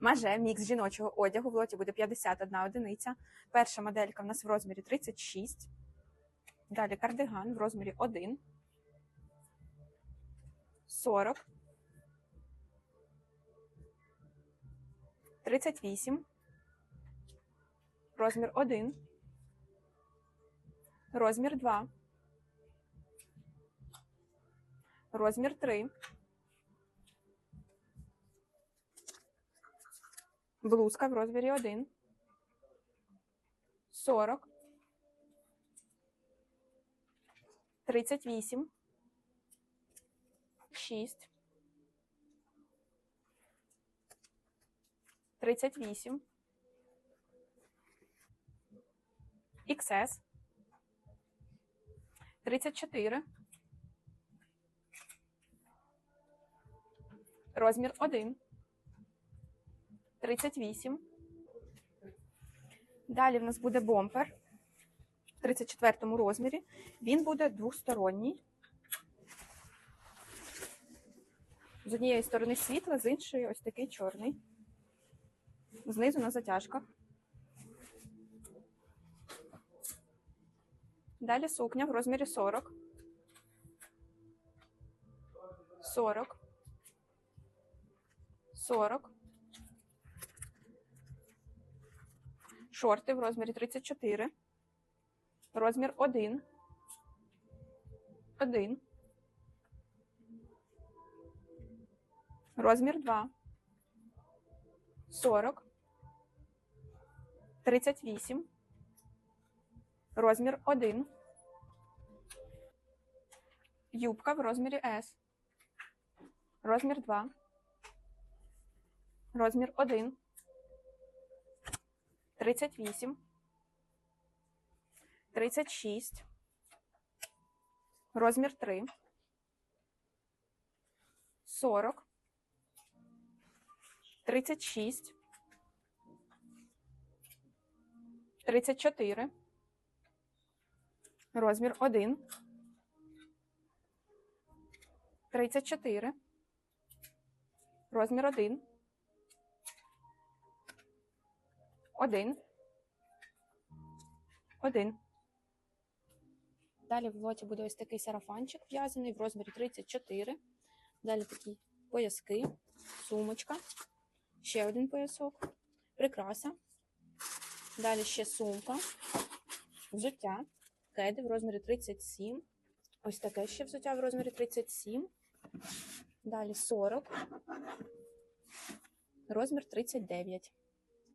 Маже мікс жіночого одягу в лоті буде 51 одиниця. Перша моделька в нас в розмірі 36. Далі кардиган в розмірі 1. 40. 38. Розмір 1. Розмір 2. Розмір 3. Блузка в розмірі 1. 40. 38. 6. 38. XS. 34. Розмір 1. 38. Далі в нас буде бомпер в 34 розмірі. Він буде двосторонній. З однієї сторони світло, з іншої ось такий чорний. Знизу на затяжках. Далі сукня в розмірі 40. 40. 40. Шорти в розмірі 34. Розмір 1. 1. Розмір 2. 40. 38. Розмір 1. Юбка в розмірі S. Розмір 2. Розмір 1. 38. 36. Розмір 3. 40. 36. 34. Розмір 1. 34. Розмір 1. 1. 1. Далі в лоті буде ось такий сарафанчик в'язаний в розмірі 34. Далі такі пояски, сумочка, ще один поясок, прикраса. Далі ще сумка, взуття, кеди в розмірі 37. Ось таке ще взуття в розмірі 37. Далі 40. Розмір 39.